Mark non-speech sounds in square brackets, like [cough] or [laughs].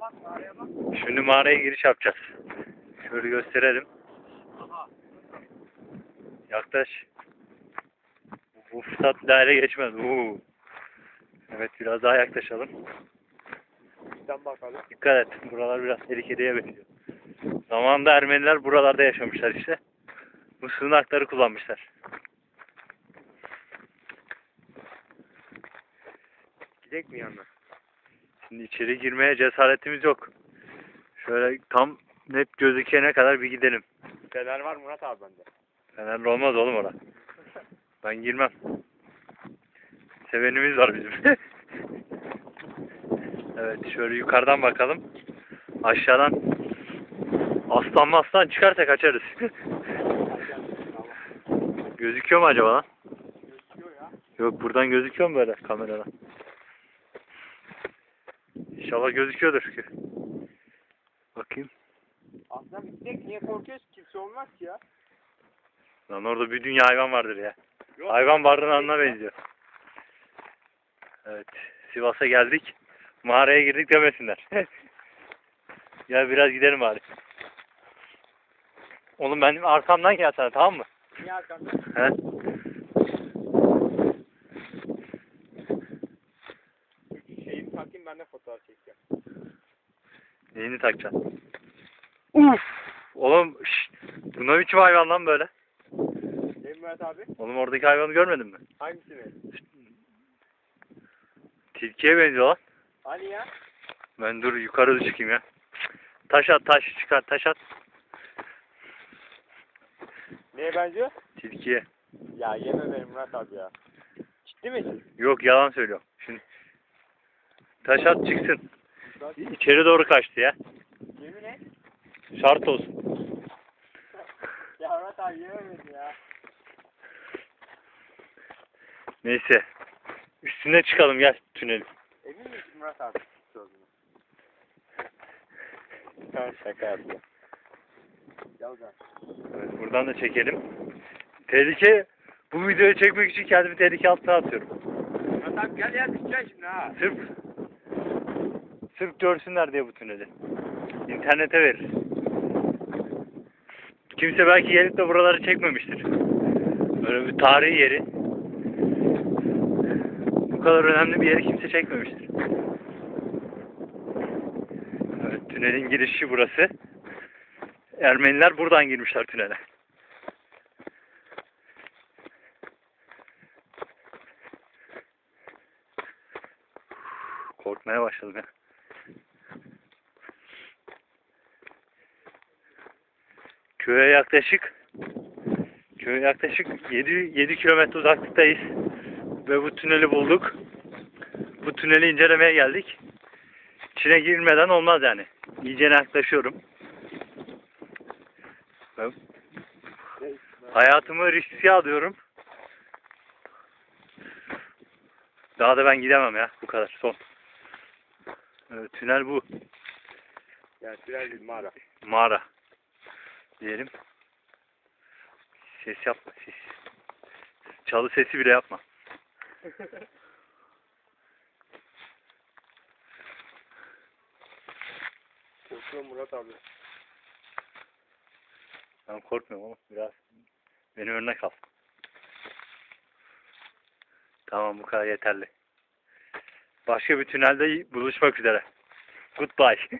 bak mağaraya bak. Şimdi mağaraya giriş yapacağız. Şöyle gösterelim. Aha. Yaklaş. Bu fırsat daire geçmez. Oo. Evet biraz daha yaklaşalım. Bizden bakalım. Dikkat et. Buralar biraz tehlikeliye benziyor. Zamanında Ermeniler buralarda yaşamışlar işte. Bu sığınakları kullanmışlar. Gidek mi yanına? Şimdi içeri girmeye cesaretimiz yok. Şöyle tam net gözükene kadar bir gidelim. Fener var Murat abi bende. Fenerli olmaz oğlum orada. Ben girmem. Sevenimiz var bizim. [laughs] evet şöyle yukarıdan bakalım. Aşağıdan aslan maslan çıkarsa kaçarız. [laughs] Gözüküyor mu acaba lan? Gözüküyor ya. Yok buradan gözüküyor mu böyle kameradan? İnşallah gözüküyordur çünkü. Bakayım. Aslında gidecek niye korkuyoruz? Kimse olmaz ki ya. Lan orada bir dünya hayvan vardır ya. Yok. Hayvan barınağına benziyor. Evet. Sivas'a geldik. Mağaraya girdik demesinler. Gel [laughs] biraz gidelim bari. Oğlum benim arkamdan gel sana tamam mı? Niye arkamda? He? Ben de fotoğraf çekeceğim. Neyini takacaksın? Uf! Oğlum şşt, bu ne biçim hayvan lan böyle? Mi Murat abi? Oğlum oradaki hayvanı görmedin mi? Hangisini? Tilkiye benziyor lan. Hani ya? Ben dur yukarı çıkayım ya. Taş at taş çıkar taş at. Neye benziyor? Tilkiye. Ya yeme beni Murat abi ya. Ciddi misin? Yok yalan söylüyorum. Şimdi taş at çıksın. İçeri doğru kaçtı ya. Yemin et. Şart olsun. [laughs] Ya Murat abi yeme beni ya. Neyse. Üstüne çıkalım gel tünelin. Emin misin Murat abi? Ha şaka yapıyor. Gel gel. Evet, buradan da çekelim. Tehlike bu videoyu çekmek için kendimi tehlike altına atıyorum. Murat abi gel ya düşeceksin şimdi ha. Sırf sırf görsünler diye bu tüneli. İnternete verir. Kimse belki gelip de buraları çekmemiştir. Böyle bir tarihi yeri. Bu kadar önemli bir yeri kimse çekmemiştir. Evet, tünelin girişi burası. Ermeniler buradan girmişler tünele. Korkmaya başladım ya. Köye yaklaşık köye yaklaşık 7 7 kilometre uzaklıktayız. Ve bu tüneli bulduk. Bu tüneli incelemeye geldik. İçine girmeden olmaz yani. İyice yaklaşıyorum. Ben hayatımı riske alıyorum. Daha da ben gidemem ya. Bu kadar. Son. Evet, tünel bu. Yani tünel değil mağara. Mağara. Diyelim. Ses yapma. Ses. Çalı sesi bile yapma. [laughs] Korkuyorum Murat abi. Ben korkmuyorum oğlum. Biraz benim önüne kal. Tamam bu kadar yeterli. Başka bir tünelde buluşmak üzere. Goodbye. [laughs]